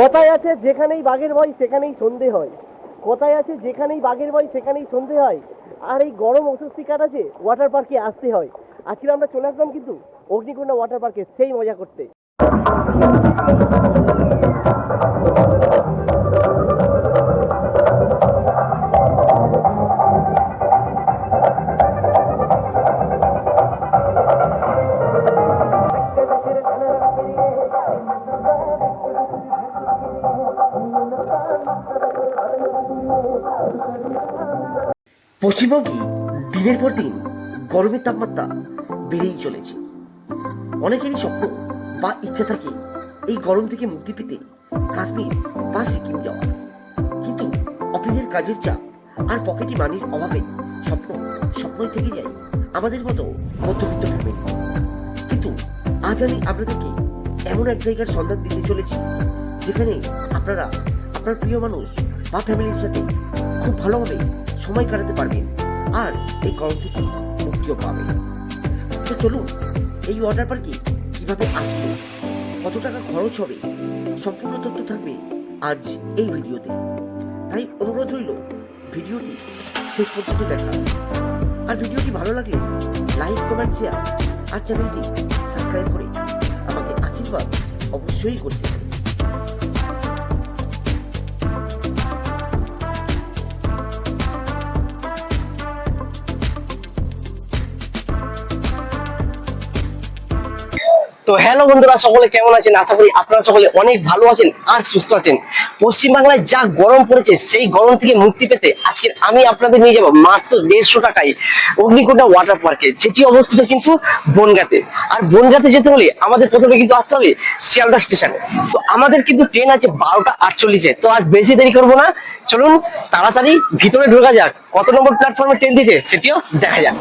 কথায় আছে, যেখানেই বাঘের ভয়, সেখানেই সন্ধে হয়। কথায় আছে, যেখানেই বাঘের ভয়, সেখানেই সন্ধে হয়। আর এই গরম অস্বস্তি কাটাছে ওয়াটার পার্কে আসতে হয়। আজকে আমরা চলে আসলাম কিন্তু অগ্নিকুণ্ডা ওয়াটার পার্কে সেই মজা করতে। পশ্চিমবঙ্গে দিনের পর দিন গরমের তাপমাত্রা বেড়েই চলেছে। অনেকেরই স্বপ্ন বা ইচ্ছা থাকে এই গরম থেকে মুক্তি পেতে কাশ্মীর বা সিকিম যাওয়া। কিন্তু অফিসের কাজের চাপ আর পকেটে মানির অভাবে স্বপ্ন স্বপ্নই থেকে যায় আমাদের মতো মধ্যবিত্ত ফ্যামিলি। কিন্তু আজ আমি আপনাদেরকে এমন এক জায়গার সন্ধান দিতে চলেছি, যেখানে আপনারা, আপনার প্রিয় মানুষ বা ফ্যামিলির সাথে খুব ভালোভাবে সময় কাটাতে পারবেন আর এই গরম থেকে মুক্তিও পাবেন তো চলুন, এই ওয়াটার পার্কে কীভাবে আসবে? কত টাকা খরচ হবে? সম্পূর্ণ তথ্য থাকবে আজ এই ভিডিওতে। তাই অনুরোধ রইল, ভিডিওটি শেষ পর্যন্ত দেখা। আর ভিডিওটি ভালো লাগলে লাইক কমেন্ট শেয়ার আর চ্যানেলটি সাবস্ক্রাইব করে আমাকে আশীর্বাদ অবশ্যই করতে। তো হ্যালো বন্ধুরা, সকলে কেমন আছেন? আশা করি আপনারা সকলে অনেক ভালো আছেন আর সুস্থ আছেন। পশ্চিমবাংলায় যা গরম পড়েছে, সেই গরম থেকে মুক্তি পেতে আজকে আমি আপনাদের নিয়ে যাব মাত্র দেড়শো টাকায় অগ্নিকুণ্ডা ওয়াটার পার্কে যেটি অবস্থিত কিন্তু বনগাতে। আর বনগাতে যেতে হলে আমাদের প্রথমে কিন্তু আসতে হবে শিয়ালদা স্টেশনে তো আমাদের কিন্তু ট্রেন আছে বারোটা আটচল্লিশে তো আজ বেশি দেরি করব না। চলুন, তাড়াতাড়ি ভিতরে ঢোকা যাক। কত নম্বর প্ল্যাটফর্মে ট্রেন দিতে, সেটিও দেখা যাক।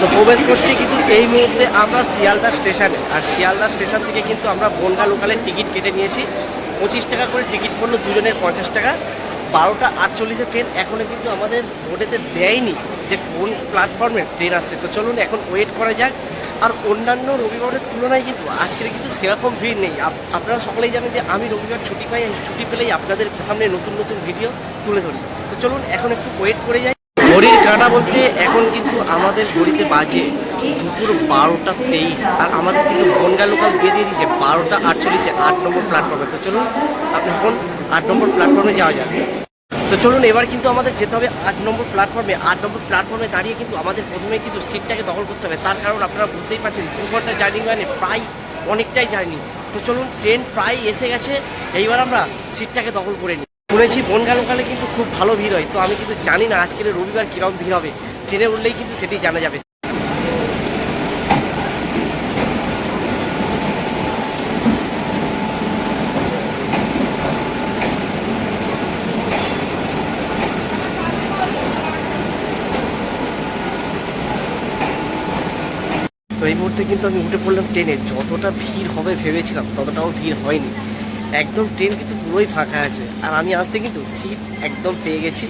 তো প্রবেশ করছি কিন্তু এই মুহূর্তে আমরা শিয়ালদা স্টেশনে। আর শিয়ালদা স্টেশন থেকে কিন্তু আমরা বনগা লোকালের টিকিট কেটে নিয়েছি। পঁচিশ টাকা করে টিকিট পড়ল দুজনের পঞ্চাশ টাকা। বারোটা আটচল্লিশের ট্রেন এখনও কিন্তু আমাদের বোর্ডেতে দেয়নি যে কোন প্ল্যাটফর্মে ট্রেন আসছে। তো চলুন এখন ওয়েট করা যাক। আর অন্যান্য রবিবারের তুলনায় কিন্তু আজকের কিন্তু সেরকম ভিড় নেই। আপ- আপনারা সকলেই জানেন যে আমি রবিবার ছুটি পাই ছুটি পেলেই আপনাদের সামনে নতুন নতুন ভিডিও তুলে ধরি। তো চলুন এখন একটু ওয়েট করে যাই। কাটা বলতে এখন কিন্তু আমাদের ঘড়িতে বাজে দুপুর বারোটা তেইশ। আর আমাদের কিন্তু বনগা লোকাল দিয়ে দিয়ে দিয়েছে বারোটা আটচল্লিশে আট নম্বর প্ল্যাটফর্মে তো চলুন, আপনি এখন আট নম্বর প্ল্যাটফর্মে যাওয়া যাবে তো চলুন, এবার কিন্তু আমাদের যেতে হবে আট নম্বর প্ল্যাটফর্মে আট নম্বর প্ল্যাটফর্মে দাঁড়িয়ে কিন্তু আমাদের প্রথমে কিন্তু সিটটাকে দখল করতে হবে। তার কারণ আপনারা বুঝতেই পারছেন, দু ঘণ্টা জার্নি মানে প্রায় অনেকটাই জার্নি তো চলুন ট্রেন প্রায় এসে গেছে। এইবার আমরা সিটটাকে দখল করে নিই। শুনেছি বনগা লোকালে কিন্তু খুব ভালো ভিড় হয়। তো আমি কিন্তু জানি না আজকের রবিবার কীরকম ভিড় হবে। ট্রেনে উঠলেই কিন্তু সেটি জানা যাবে। তো এই মুহূর্তে কিন্তু আমি উঠে পড়লাম ট্রেনে। যতটা ভিড় হবে ভেবেছিলাম, ততটাও ভিড় হয়নি। একদম ট্রেন কিন্তু পুরোই ফাঁকা আছে। আর আমি আসতে কিন্তু সিট একদম পেয়ে গেছি।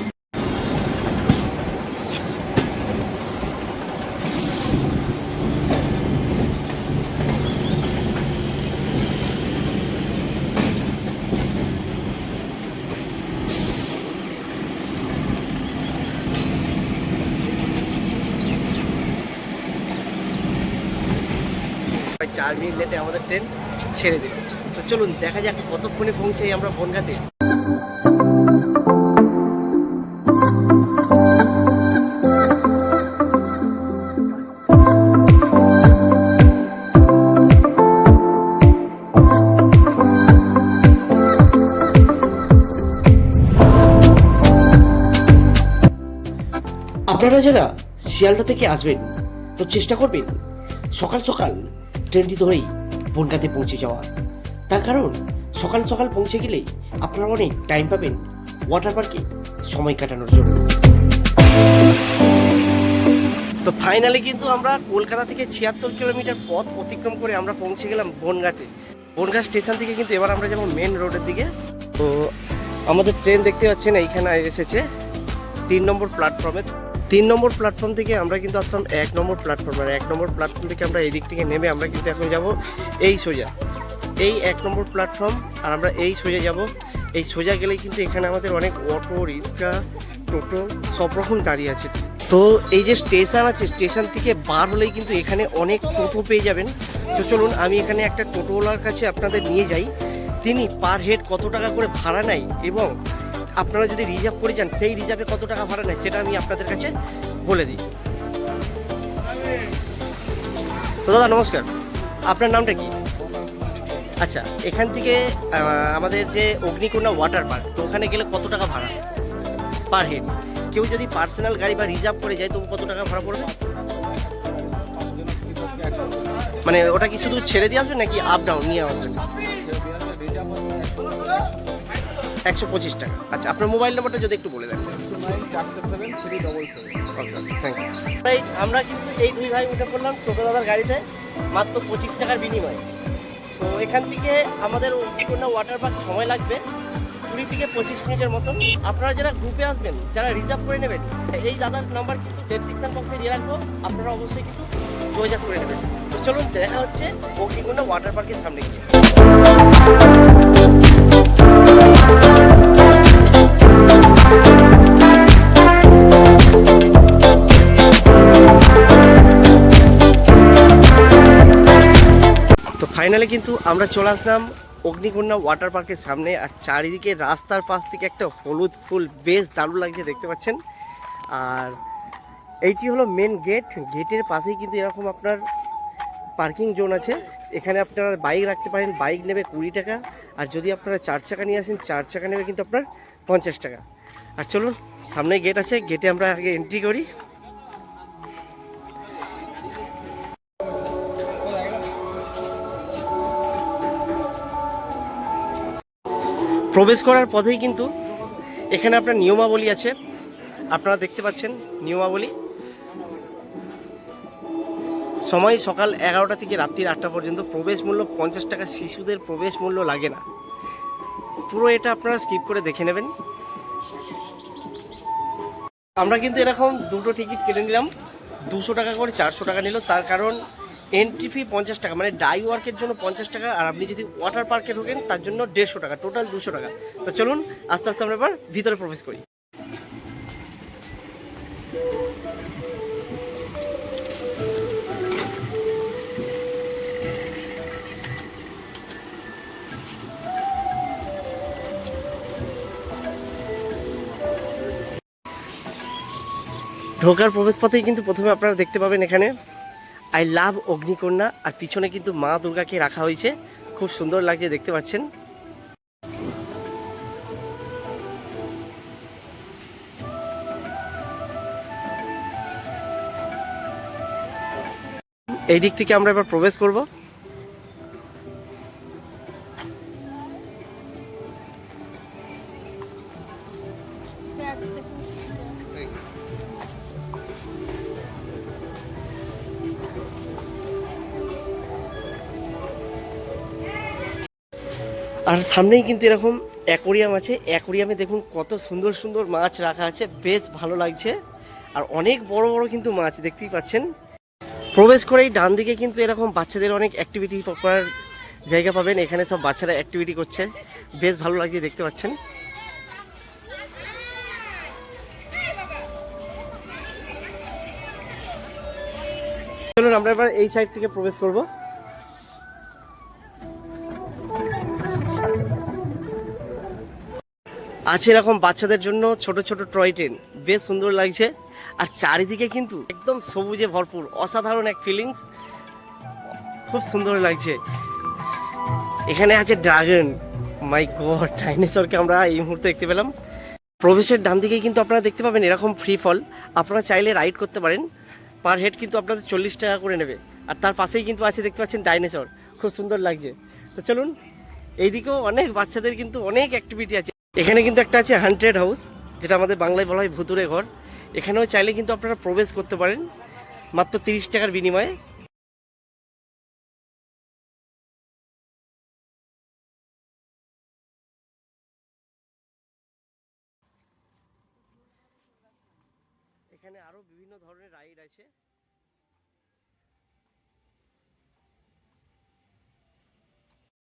চার মিনিট লেটে আমাদের ট্রেন ছেড়ে দিল। চলুন, দেখা যাক কতক্ষণে পৌঁছাই আমরা বনগাতে। আপনারা যারা শিয়ালদা থেকে আসবেন, তো চেষ্টা করবেন সকাল সকাল ট্রেনটি ধরেই বনগাতে পৌঁছে যাওয়া তার কারণ, সকাল সকাল পৌঁছে গেলেই আপনারা অনেক টাইম পাবেন ওয়াটার পার্কে সময় কাটানোর জন্য। তো ফাইনালি কিন্তু আমরা কলকাতা থেকে ছিয়াত্তর কিলোমিটার পথ অতিক্রম করে আমরা পৌঁছে গেলাম বনগাতে। বনগা স্টেশন থেকে কিন্তু এবার আমরা যাব মেন রোডের দিকে। তো আমাদের ট্রেন দেখতে পাচ্ছেন, এইখানে এসেছে তিন নম্বর প্ল্যাটফর্মে তিন নম্বর প্ল্যাটফর্ম থেকে আমরা কিন্তু আসলাম এক নম্বর প্ল্যাটফর্ম আর এক নম্বর প্ল্যাটফর্ম থেকে আমরা এই দিক থেকে নেমে আমরা কিন্তু এখন যাব এই সোজা। এই এক নম্বর প্ল্যাটফর্ম আর আমরা এই সোজা যাব। এই সোজা গেলেই কিন্তু এখানে আমাদের অনেক অটো রিক্সা, টোটো সব রকম দাঁড়িয়ে আছে। তো এই যে স্টেশন আছে স্টেশন থেকে বার হলেই কিন্তু এখানে অনেক টোটো পেয়ে যাবেন। তো চলুন, আমি এখানে একটা টোটোওয়ালার কাছে আপনাদের নিয়ে যাই। তিনি পার হেড কত টাকা করে ভাড়া নেয় এবং আপনারা যদি রিজার্ভ করে যান, সেই রিজার্ভে কত টাকা ভাড়া নেয় সেটা আমি আপনাদের কাছে বলে দিই। তো দাদা, নমস্কার। আপনার নামটা কি? আচ্ছা এখান থেকে আমাদের যে অগ্নিকন্যা ওয়াটার পার্ক তো ওখানে গেলে কত টাকা ভাড়া? পার হেড কেউ যদি পার্সোনাল গাড়ি বা রিজার্ভ করে যায় তো কত টাকা ভাড়া পড়বে? মানে ওটা কি শুধু ছেড়ে দিয়ে আসবে নাকি আপ ডাউন নিয়ে আসবে? একশো পঁচিশ টাকা। আচ্ছা আপনার মোবাইল নাম্বারটা যদি একটু বলে দেন। আমরা কিন্তু এই দুই ভাই উঠে পড়লাম টোটো দাদার গাড়িতে, মাত্র পঁচিশ টাকার বিনিময়ে। তো এখান থেকে আমাদের অগ্নিকন্যা ওয়াটার পার্ক সময় লাগবে কুড়ি থেকে পঁচিশ মিনিটের মতন। আপনারা যারা গ্রুপে আসবেন, যারা রিজার্ভ করে নেবেন, এই দাদার নাম্বার কিন্তু ডেসক্রিপশন বক্সে দিয়ে রাখব। আপনারা অবশ্যই কিন্তু যোগাযোগ করে নেবেন। তো চলুন, দেখা হচ্ছে অগ্নিকন্যা ওয়াটার পার্কের সামনে গিয়ে। তো ফাইনালি কিন্তু আমরা চলে আসলাম অগ্নিকন্যা ওয়াটার পার্কের সামনে, আর চারিদিকে রাস্তার পাশ থেকে একটা হলুদ ফুল বেশ দারুণ লাগছে দেখতে পাচ্ছেন। আর এইটি হলো মেন গেট গেটের পাশেই কিন্তু এরকম আপনার পার্কিং জোন আছে। এখানে আপনারা বাইক রাখতে পারেন বাইক নেবে কুড়ি টাকা, আর যদি আপনারা চার চাকা নিয়ে আসেন, চার চাকা নেবে কিন্তু আপনার পঞ্চাশ টাকা। আর চলুন, সামনে গেট আছে গেটে আমরা আগে এন্ট্রি করি। প্রবেশ করার পথেই কিন্তু এখানে আপনার নিয়মাবলী আছে। আপনারা দেখতে পাচ্ছেন নিয়মাবলী। সময় সকাল এগারোটা থেকে রাত্রির আটটা পর্যন্ত প্রবেশ মূল্য পঞ্চাশ টাকা। শিশুদের প্রবেশ মূল্য লাগে না। পুরো এটা আপনারা স্কিপ করে দেখে নেবেন। আমরা কিন্তু এরকম দুটো টিকিট কেটে নিলাম। দুশো টাকা করে, চারশো টাকা নিল। তার কারণ এন্ট্রি ফি পঞ্চাশ টাকা মানে ডাই ওয়ার্কের জন্য পঞ্চাশ টাকা, আর আপনি যদি ওয়াটার পার্কে ঢোকেন, তার জন্য দেড়শো টাকা টোটাল দুশো টাকা। তো চলুন, আস্তে আস্তে আমরা এবার ভিতরে প্রবেশ করি। ঢোকার প্রবেশপথেই কিন্তু প্রথমে আপনারা দেখতে পাবেন এখানে আই লাভ অগ্নিকন্যা, আর পিছনে কিন্তু মা দুর্গাকে রাখা হয়েছে। খুব সুন্দর লাগছে, দেখতে পাচ্ছেন। এই দিক থেকে আমরা এবার প্রবেশ করব। আর সামনেই কিন্তু এরকম অ্যাকোরিয়াম আছে। অ্যাকোরিয়ামে দেখুন কত সুন্দর সুন্দর মাছ রাখা আছে। বেশ ভালো লাগছে। আর অনেক বড় বড় কিন্তু মাছ দেখতেই পাচ্ছেন। প্রবেশ করেই ডান দিকে কিন্তু এরকম বাচ্চাদের অনেক অ্যাক্টিভিটি করার জায়গা পাবেন। এখানে সব বাচ্চারা অ্যাক্টিভিটি করছে। বেশ ভালো লাগছে দেখতে পাচ্ছেন। চলুন আমরা এবার এই সাইড থেকে প্রবেশ করব। আছে এরকম বাচ্চাদের জন্য ছোট ছোট টয় ট্রেন বেশ সুন্দর লাগছে। আর চারিদিকে কিন্তু একদম সবুজে ভরপুর, অসাধারণ এক ফিলিংস খুব সুন্দর লাগছে। এখানে আছে ড্রাগন মাই গড ডাইনোসরকে আমরা এই মুহূর্তে দেখতে পেলাম। প্রবেশের ডান দিকে কিন্তু আপনারা দেখতে পাবেন এরকম ফ্রি ফল আপনারা চাইলে রাইড করতে পারেন। পার হেড কিন্তু আপনাদের চল্লিশ টাকা করে নেবে। আর তার পাশেই কিন্তু আছে দেখতে পাচ্ছেন ডাইনোসর খুব সুন্দর লাগছে। তো চলুন, এইদিকেও অনেক বাচ্চাদের কিন্তু অনেক অ্যাক্টিভিটি আছে। এখানে কিন্তু একটা আছে হান্ড্রেড হাউস, যেটা আমাদের বাংলায় বলা হয় ভুতুরে ঘর। এখানেও চাইলে কিন্তু আপনারা প্রবেশ করতে পারেন, মাত্র তিরিশ টাকার বিনিময়ে। এখানে এখানে আরও বিভিন্ন ধরনের রাইড আছে।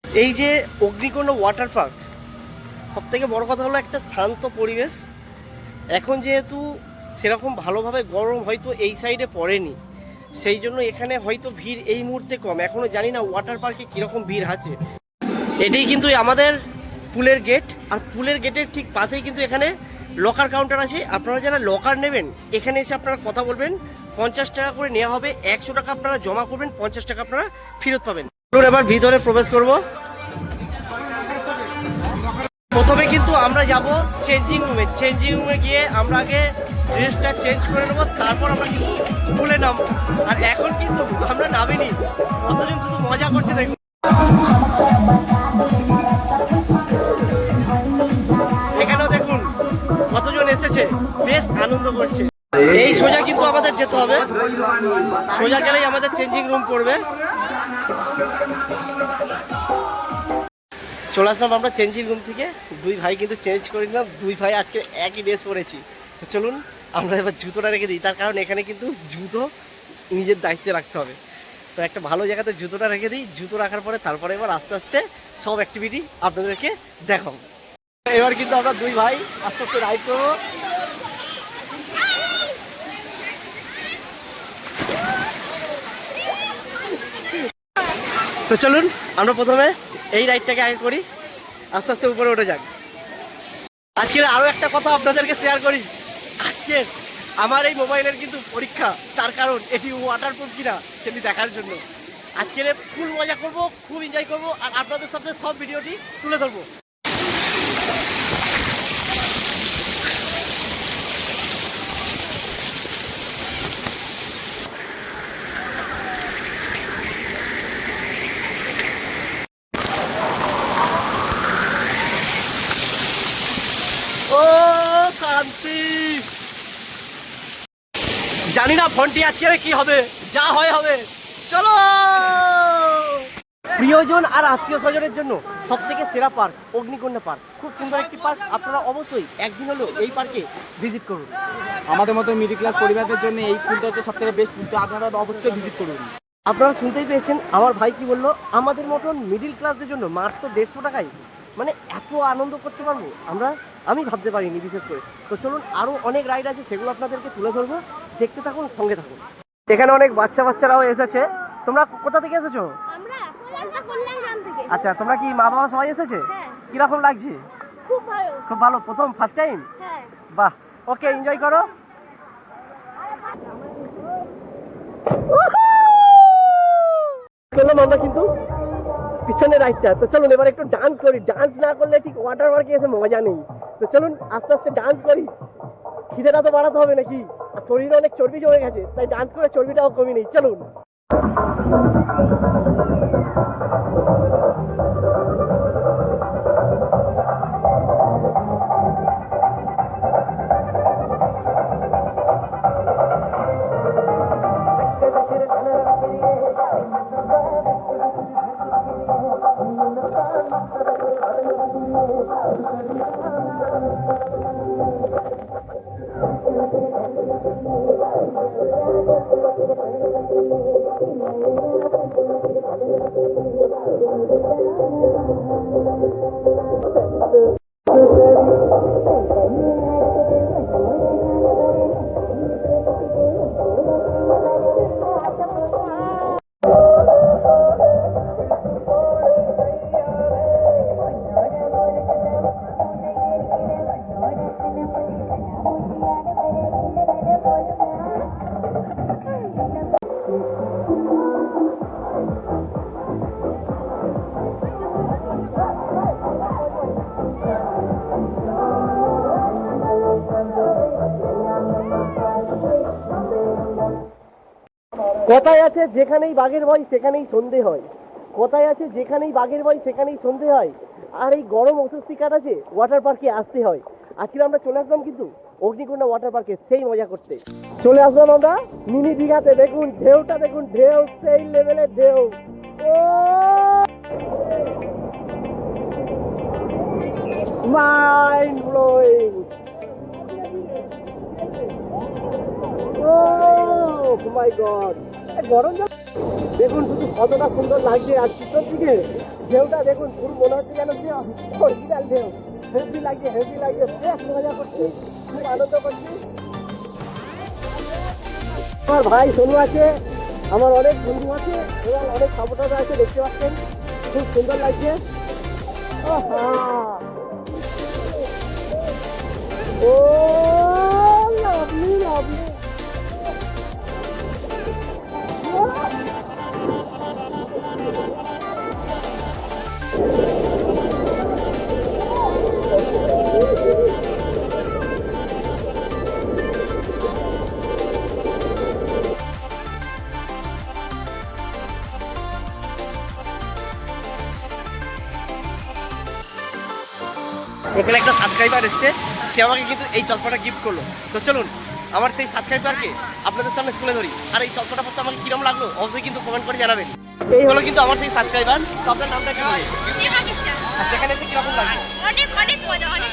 এই যে অগ্নিকুণ্ড ওয়াটার পার্ক সব থেকে বড় কথা হলো একটা শান্ত পরিবেশ। এখন যেহেতু সেরকম ভালোভাবে গরম হয়তো এই সাইডে পড়েনি, সেই জন্য এখানে হয়তো ভিড় এই মুহূর্তে কম। এখনও জানি না ওয়াটার পার্কে কীরকম ভিড় আছে। এটাই কিন্তু আমাদের পুলের গেট আর পুলের গেটের ঠিক পাশেই কিন্তু এখানে লকার কাউন্টার আছে। আপনারা যারা লকার নেবেন, এখানে এসে আপনারা কথা বলবেন। পঞ্চাশ টাকা করে নেওয়া হবে, একশো টাকা আপনারা জমা করবেন, পঞ্চাশ টাকা আপনারা ফেরত পাবেন। এবার ভিতরে প্রবেশ করব। প্রথমে কিন্তু আমরা যাব চেঞ্জিং রুমে চেঞ্জিং রুমে গিয়ে আমরা আগে ড্রেসটা চেঞ্জ করে নেব, তারপর আমরা কিন্তু পুলে নামবো। আর এখন কিন্তু আমরা নামিনি। কতজন শুধু মজা করছে দেখুন এখানেও দেখুন কতজন এসেছে। বেশ আনন্দ করছে। এই সোজা কিন্তু আমাদের যেতে হবে। সোজা গেলেই আমাদের চেঞ্জিং রুম পড়বে। চলে আসলাম আমরা চেঞ্জিং রুম থেকে। দুই ভাই কিন্তু চেঞ্জ করে নিলাম। দুই ভাই আজকে একই ড্রেস পরেছি। তো চলুন, আমরা এবার জুতোটা রেখে দিই। তার কারণ এখানে কিন্তু জুতো নিজের দায়িত্বে রাখতে হবে। তো একটা ভালো জায়গাতে জুতোটা রেখে দিই। জুতো রাখার পরে তারপরে এবার আস্তে আস্তে সব অ্যাক্টিভিটি আপনাদেরকে দেখাবো। এবার কিন্তু আমরা দুই ভাই আস্তে আস্তে রাইড করব। তো চলুন, আমরা প্রথমে এই রাইডটাকে আগে করি। আস্তে আস্তে উপরে উঠে যাক। আজকের আরও একটা কথা আপনাদেরকে শেয়ার করি। আজকে আমার এই মোবাইলের কিন্তু পরীক্ষা। তার কারণ এটি ওয়াটারপ্রুফ কিনা সেটি দেখার জন্য। আজকের ফুল মজা করব, খুব এনজয় করব, আর আপনাদের সামনে সব ভিডিওটি তুলে ধরবো ও শান্তি ফোনটি আজকে কি হবে? যা হয় হবে। চলো! প্রিয়জন আর আত্মীয় স্বজনের জন্য সব থেকে সেরা পার্ক অগ্নিকন্যা পার্ক। খুব সুন্দর একটি পার্ক আপনারা অবশ্যই একদিন হলেও এই পার্কে ভিজিট করুন। আমাদের মতো মিডিল ক্লাস পরিবারদের জন্য এই পুলটা হচ্ছে সব থেকে বেস্ট পুলটা আপনারা অবশ্যই ভিজিট করুন। আপনারা শুনতেই পেয়েছেন আমার ভাই কি বলল? আমাদের মতন মিডিল ক্লাসদের জন্য মাত্র দেড়শো টাকায় মানে এত আনন্দ করতে পারব? আমরা আমি ভাবতে পারিনি বিশেষ করে। তো চলুন আরও অনেক রাইড আছে সেগুলো আপনাদেরকে তুলে ধরবো। দেখতে থাকুন সঙ্গে থাকুন। এখানে অনেক বাচ্চা বাচ্চারাও এসেছে। তোমরা কোথা থেকে এসেছ? আচ্ছা তোমরা কি মা বাবা সবাই এসেছে? হ্যাঁ। কীরকম লাগছে? খুব ভালো। প্রথম ফার্স্ট টাইম হ্যাঁ। বাহ ওকে এনজয় করো। আমরা কিন্তু। পিছনে রাইটটা, তো চলুন এবার একটু ডান্স করি। ডান্স না করলে ঠিক ওয়াটার পার্কে এসে মজা নেই। তো চলুন আস্তে আস্তে ডান্স করি। খিদেটা তো বাড়াতে হবে নাকি? আর শরীরে অনেক চর্বি জমে গেছে, তাই ডান্স করে চর্বিটাও কমে নেই। চলুন। কথায় আছে যেখানেই বাঘের ভয়, সেখানেই সন্ধে হয়। কথায় আছে যেখানেই বাঘের ভয়, সেখানেই সন্ধে হয়। আর এই গরম অস্বস্তি কাটাচ্ছে ওয়াটার পার্কে আসতে হয়। আজকে আমরা চলে আসলাম কিন্তু অগ্নিকুণ্ডা ওয়াটার পার্কে সেই মজা করতে। চলে আসলাম আমরা মিনি দীঘাতে। দেখুন ঢেউটা, দেখুন ঢেউ, সেই লেভেলের ঢেউ। ও! মাইন্ড ব্লোয়িং মাই গড গরম জল দেখুন শুধু কতটা সুন্দর লাগছে আর চিত্র দিকে ঢেউটা দেখুন পুরো মনে হচ্ছে যেন কি অরিজিনাল ঢেউ। হেভি লাগছে হেভি লাগছে বেশ মজা করছি, খুব আনন্দ করছি। আমার ভাই সোনু আছে, আমার অনেক বন্ধু আছে এবং অনেক সাপোর্টার আছে, দেখতে পাচ্ছেন, খুব সুন্দর লাগছে! ও! এখানে একটা সাবস্ক্রাইবার এসছে সে আমাকে কিন্তু এই চশমাটা গিফট করল। তো চলুন আমার সেই সাবস্ক্রাইবারকে আপনাদের সামনে তুলে ধরি। আর এই চশমাটা পড়তে আমাকে কিরম লাগল অবশ্যই কিন্তু কমেন্ট করে জানাবেন। এই হলো কিন্তু আমার সেই সাবস্ক্রাইবার তো আপনার নামটা কি সেখানে এসে কীরকম লাগল? অনেক অনেক মজা অনেক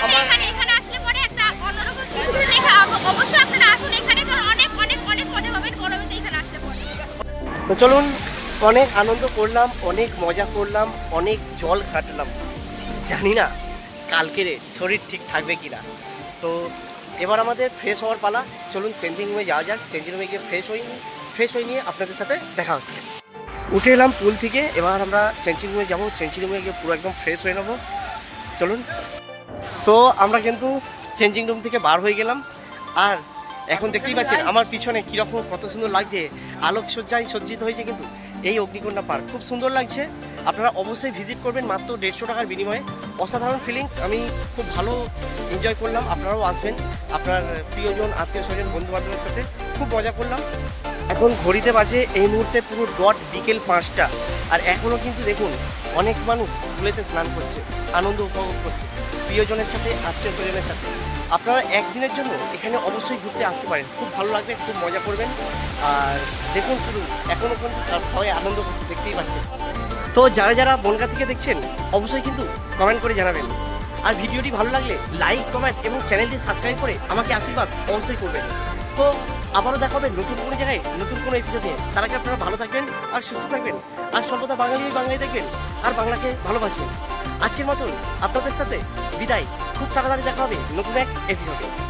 তো এখানে এখানে আসলে পরে একটা অন্যরকম দেখা অবশ্যই আপনারা আসুন এখানে কারণ অনেক অনেক অনেক মজা হবে। গরমে এখানে আসলে পরে। তো চলুন অনেক আনন্দ করলাম অনেক মজা করলাম অনেক জল কাটলাম। জানি না কালকেরে শরীর ঠিক থাকবে কি না? তো এবার আমাদের ফ্রেশ হওয়ার পালা। চলুন চেঞ্জিং রুমে যাওয়া যাক। চেঞ্জিং রুমে গিয়ে ফ্রেশ হই ফ্রেশ হয়ে নিয়ে আপনাদের সাথে দেখা হচ্ছে। উঠে এলাম পুল থেকে। এবার আমরা চেঞ্জিং রুমে যাব। চেঞ্জিং রুমে গিয়ে পুরো একদম ফ্রেশ হয়ে নেব। চলুন। তো আমরা কিন্তু চেঞ্জিং রুম থেকে বার হয়ে গেলাম। আর এখন দেখতেই পাচ্ছেন, আমার পিছনে কীরকম কত সুন্দর লাগছে। আলোকসজ্জায় সজ্জিত হয়েছে কিন্তু। এই অগ্নিকন্যা পার্ক। খুব সুন্দর লাগছে। আপনারা অবশ্যই ভিজিট করবেন মাত্র দেড়শো টাকার বিনিময়ে। অসাধারণ ফিলিংস আমি খুব ভালো এনজয় করলাম। আপনারাও আসবেন। আপনার প্রিয়জন আত্মীয় স্বজন বন্ধু বান্ধবের সাথে খুব মজা করলাম। এখন ঘড়িতে বাজে এই মুহূর্তে পুরো ডট বিকেল পাঁচটা। আর এখনও কিন্তু দেখুন, অনেক মানুষ পুলেতে স্নান করছে, আনন্দ উপভোগ করছে। প্রিয়জনের সাথে আত্মীয় স্বজনের সাথে। আপনারা একদিনের জন্য এখানে অবশ্যই ঘুরতে আসতে পারেন। খুব ভালো লাগবে, খুব মজা করবেন। আর দেখুন শুধু এখনও তার সবাই আনন্দ করছে, দেখতেই পাচ্ছেন। তো যারা যারা বনগা থেকে দেখছেন, অবশ্যই কিন্তু কমেন্ট করে জানাবেন। আর ভিডিওটি ভালো লাগলে লাইক কমেন্ট এবং চ্যানেলটি সাবস্ক্রাইব করে আমাকে আশীর্বাদ অবশ্যই করবেন। তো আবারও দেখা হবে নতুন কোনো জায়গায়, নতুন কোনো এপিসোড তার আগে আপনারা ভালো থাকবেন আর সুস্থ থাকবেন। আর সর্বদা বাঙালি বাঙালি দেখবেন, আর বাংলাকে ভালোবাসবেন। আজকের মতন আপনাদের সাথে বিদায়। খুব তাড়াতাড়ি দেখা হবে নতুন এক এপিসোডে